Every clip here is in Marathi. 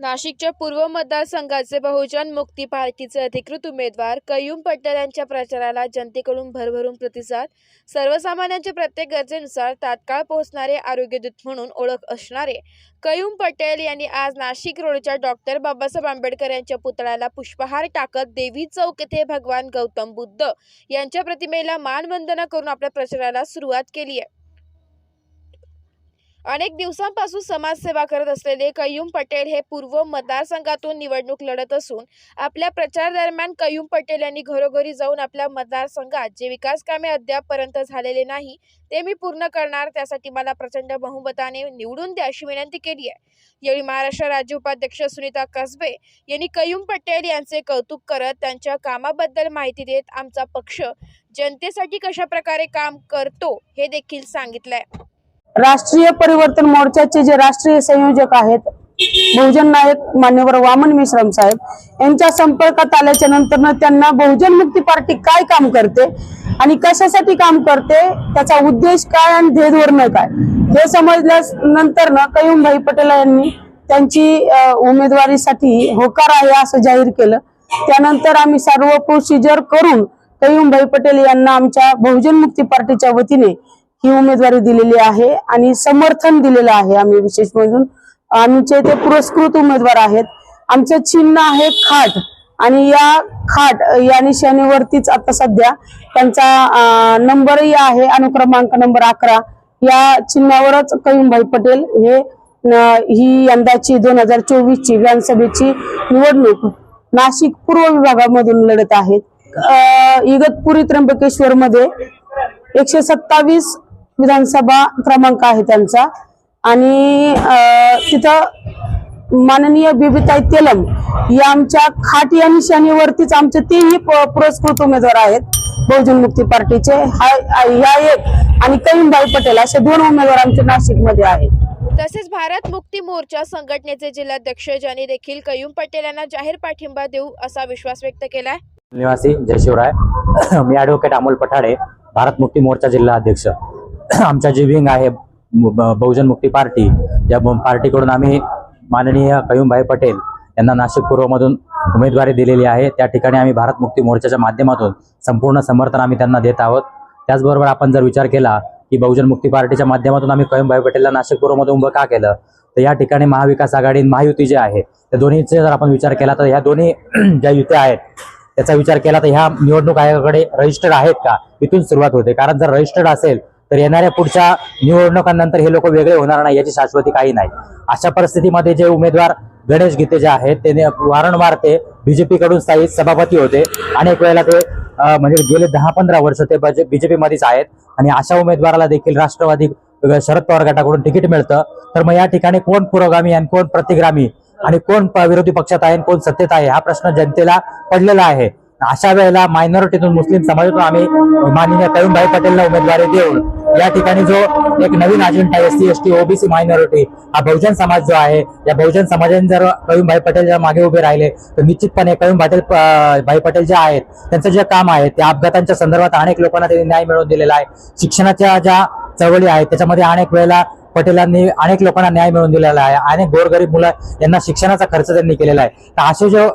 नाशिकच्या पूर्व मतदारसंघाचे बहुजन मुक्ती पार्टीचे अधिकृत उमेदवार कयूम पटेल यांच्या प्रचाराला जनतेकडून भरभरून प्रतिसाद सर्वसामान्यांच्या प्रत्येक गरजेनुसार तात्काळ पोहोचणारे आरोग्यदूत म्हणून ओळख असणारे कयूम पटेल यांनी आज नाशिक रोडच्या डॉक्टर बाबासाहेब आंबेडकर यांच्या पुतळ्याला पुष्पहार टाकत देवी चौक येथे भगवान गौतम बुद्ध यांच्या प्रतिमेला मानवंदना करून आपल्या प्रचाराला सुरुवात केली आहे. अनेक दिवसांपासून समाजसेवा करत असलेले कयूम पटेल हे पूर्व मतदारसंघातून निवडणूक लढत असून आपल्या प्रचार दरम्यान कयूम पटेल यांनी घरोघरी जाऊन आपल्या मतदारसंघात जे विकास कामे अद्यापपर्यंत झालेले नाही ते मी पूर्ण करणार त्यासाठी मला प्रचंड बहुमताने निवडून द्या अशी विनंती केली आहे. यावेळी महाराष्ट्र राज्य उपाध्यक्ष सुनीता कसबे यांनी कयूम पटेल यांचे कौतुक करत त्यांच्या कामाबद्दल माहिती देत आमचा पक्ष जनतेसाठी कशा प्रकारे काम करतो हे देखील सांगितलंय. राष्ट्रीय परिवर्तन मोर्चाचे जे राष्ट्रीय संयोजक आहेत बहुजन नायक मान्यवर वामन मिश्रम साहेब यांच्या संपर्कात आल्याच्यानंतर त्यांना बहुजन मुक्ती पार्टी काय काम करते आणि कशासाठी काम करते त्याचा उद्देश काय आणि ध्येयधोरण काय हे समजल्या नंतर ना कयुमभाई पटेल यांनी त्यांची उमेदवारीसाठी होकार आहे असं जाहीर केलं. त्यानंतर आम्ही सर्व प्रोसिजर करून कयुमभाई पटेल यांना आमच्या बहुजन मुक्ती पार्टीच्या वतीने ही उमेदवारी दिलेली आहे आणि समर्थन दिलेलं आहे आम्ही विशेष म्हणून. आमचे ते पुरस्कृत उमेदवार आहेत. आमचं चिन्ह आहे खाट आणि या खाट या निशाणीवरतीच आता सध्या त्यांचा नंबरही आहे अनुक्रमांक नंबर अकरा. या चिन्हावरच कयूमभाई पटेल हे ही यंदाची दोन हजार चोवीस ची विधानसभेची निवडणूक नाशिक पूर्व विभागामधून लढत आहेत. इगतपुरी त्र्यंबकेश्वर मध्ये एकशे सत्तावीस विधानसभा क्रमांक आहे त्यांचा. आणि तिथं माननीय बिबिताई तेलम या आमच्या खाट या निशाणीवरतीच आमचे तीनही पुरस्कृत उमेदवार आहेत. बहुजन मुक्ती पार्टीचे. हा- ह्या एक आणि करीमभाई पटेल असे दोन उमेदवार आमचे नाशिकमध्ये आहेत. तसेच भारत मुक्ती मोर्चा संघटनेचे जिल्हाध्यक्ष ज्यांनी देखील कयूम पटेल यांना जाहीर पाठिंबा देऊ असा विश्वास व्यक्त केलाय. निवासी जय शिवराय. मी ॲडव्होकेट अमोल पठाडे भारत मुक्ती मोर्चा जिल्हा अध्यक्ष आमच्या जी विंग आहे ब- ब- बहुजन मुक्ती पार्टी या ब- पार्टीकडून आम्ही माननीय कयुमभाई पटेल यांना नाशिक पूर्वमधून उमेदवारी दिलेली आहे. त्या ठिकाणी आम्ही भारत मुक्ती मोर्चाच्या माध्यमातून संपूर्ण समर्थन आम्ही त्यांना देत आहोत. त्याचबरोबर आपण जर विचार केला की बहुजन मुक्ती पार्टीच्या माध्यमातून आम्ही कयुमभाई पटेलला नाशिक पूर्वमधून उभं का केलं तर या ठिकाणी महाविकास आघाडी महायुती जे आहे त्या दोन्हीचे जर आपण विचार केला तर ह्या दोन्ही ज्या युत्या आहेत त्याचा विचार केला तर ह्या निवडणूक आयोगाकडे रजिस्टर्ड आहेत का? इथून सुरुवात होते. कारण जर रजिस्टर्ड असेल तर येणाऱ्या पुढच्या निवडणुकांनंतर हे लोक वेगळे होणार नाही याची शाश्वती काही नाही. अशा परिस्थितीमध्ये जे उमेदवार गणेश गीते जे आहेत ते वारंवार ते बीजेपी कडून स्थायी सभापती होते. अनेक वेळेला ते म्हणजे गेले दहा पंधरा वर्ष ते बीजेपी मध्येच आहेत. आणि अशा उमेदवाराला देखील राष्ट्रवादी शरद पवार गटाकडून तिकीट मिळतं. तर मग या ठिकाणी कोण पुरोगामी आणि कोण प्रतिग्रामी? आणि कोण विरोधी पक्षात आहे आणि कोण सत्तेत आहे? हा प्रश्न जनतेला पडलेला आहे. अशा वेळेला मायनॉरिटीतून मुस्लिम समाजातून आम्ही माननीय करीमभाई पटेलला उमेदवारी देऊन या ठिकाणी जो एक नवीन agenda S C S T OBC minority हा बहुजन समाज जो आहे या बहुजन समाजाने जर कळीमभाई पटेल जर मागे उभे राहिले तर निश्चितपणे कळीम पाटील भाई पटेल जे आहेत त्यांचं जे काम आहे त्या अपघातांच्या संदर्भात अनेक लोकांना त्यांनी न्याय मिळवून दिलेला आहे. शिक्षणाच्या ज्या चळवळी आहेत त्याच्यामध्ये अनेक वेळेला पटेलांनी अनेक लोकांना न्याय मिळवून दिलेला आहे अनेक गोरगरीब मुलं यांना शिक्षणाचा खर्च त्यांनी केलेला आहे. तर असे जो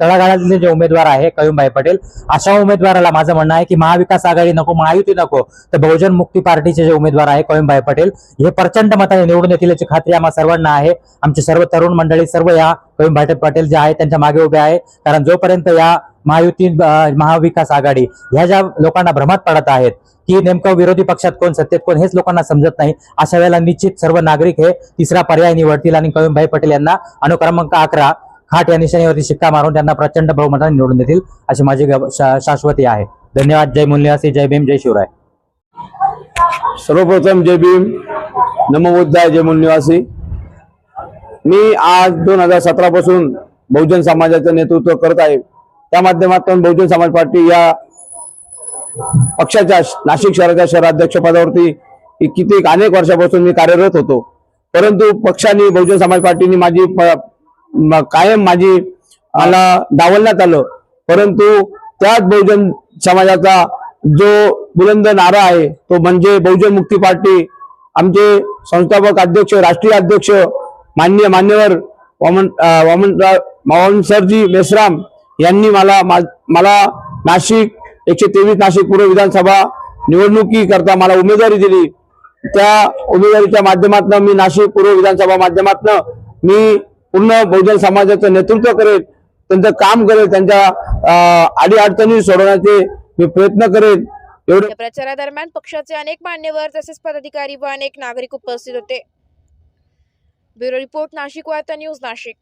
तळागाळातले जे उमेदवार आहे कयुमभाई पटेल अशा उमेदवाराला माझं म्हणणं आहे की महाविकास आघाडी नको महायुती नको तर बहुजन मुक्ती पार्टीचे जे उमेदवार आहे कयुमभाई पटेल हे प्रचंड मताने निवडून येतील याची खात्री आम्हा सर्वांना आहे. आमचे सर्व तरुण मंडळी सर्व या कयूमभाई पटेल जे आहे त्यांच्या मागे उभे आहे. कारण जोपर्यंत या महायुती महाविकास आघाडी ह्या ज्या लोकांना भ्रमात पडत आहेत की नेमकं विरोधी पक्षात कोण सत्तेत कोण हेच लोकांना समजत नाही. अशा वेळेला निश्चित सर्व नागरिक हे तिसरा पर्याय निवडतील आणि कवीमभाई पटेल यांना अनुक्रमांक अकरा खाट या निशाणीवरती शिक्का मारून त्यांना प्रचंड बहुमताने निवडून देतील अशी माझी ग- शा- शाश्वती आहे. धन्यवाद. जय मूल्यवासी जय भीम जय शिवराय. सर्वप्रथम जय भीम. नमोबुद्धाय जय मुलनिवासी मी आज दोन हजार सतरा पासून बहुजन समाजाचं नेतृत्व करत आहे. त्या माध्यमातून बहुजन समाज पार्टी या पक्षाच्या नाशिक शहराच्या शहराध्यक्ष पदावरती किती अनेक वर्षापासून मी कार्यरत होतो. परंतु पक्षाने बहुजन समाज पार्टीने माझी प- कायम माझी मला डावलण्यात आलं. परंतु त्याच बहुजन समाजाचा जो बुलंद नारा आहे तो म्हणजे बहुजन मुक्ती पार्टी. आमचे संस्थापक अध्यक्ष राष्ट्रीय अध्यक्ष मान्य मान्यवर वामन वामनराव वामनसरजी मेश्राम यांनी मला मा- मला नाशिक एकशे तेवीस नाशिक पूर्व विधानसभा निवडणुकीकरता मला उमेदवारी दिली. त्या उमेदवारीच्या माध्यमातून मी नाशिक पूर्व विधानसभा माध्यमातून मी पूर्ण बहुजन समाजाचं नेतृत्व करेल त्यांचं काम करेल त्यांच्या अडीअडचणी सोडवण्याचे मी प्रयत्न करेल. एवढे या प्रचारादरम्यान पक्षाचे अनेक मान्यवर तसेच पदाधिकारी व अनेक नागरिक उपस्थित होते. ब्युरो रिपोर्ट नाशिक वार्ता न्यूज नाशिक.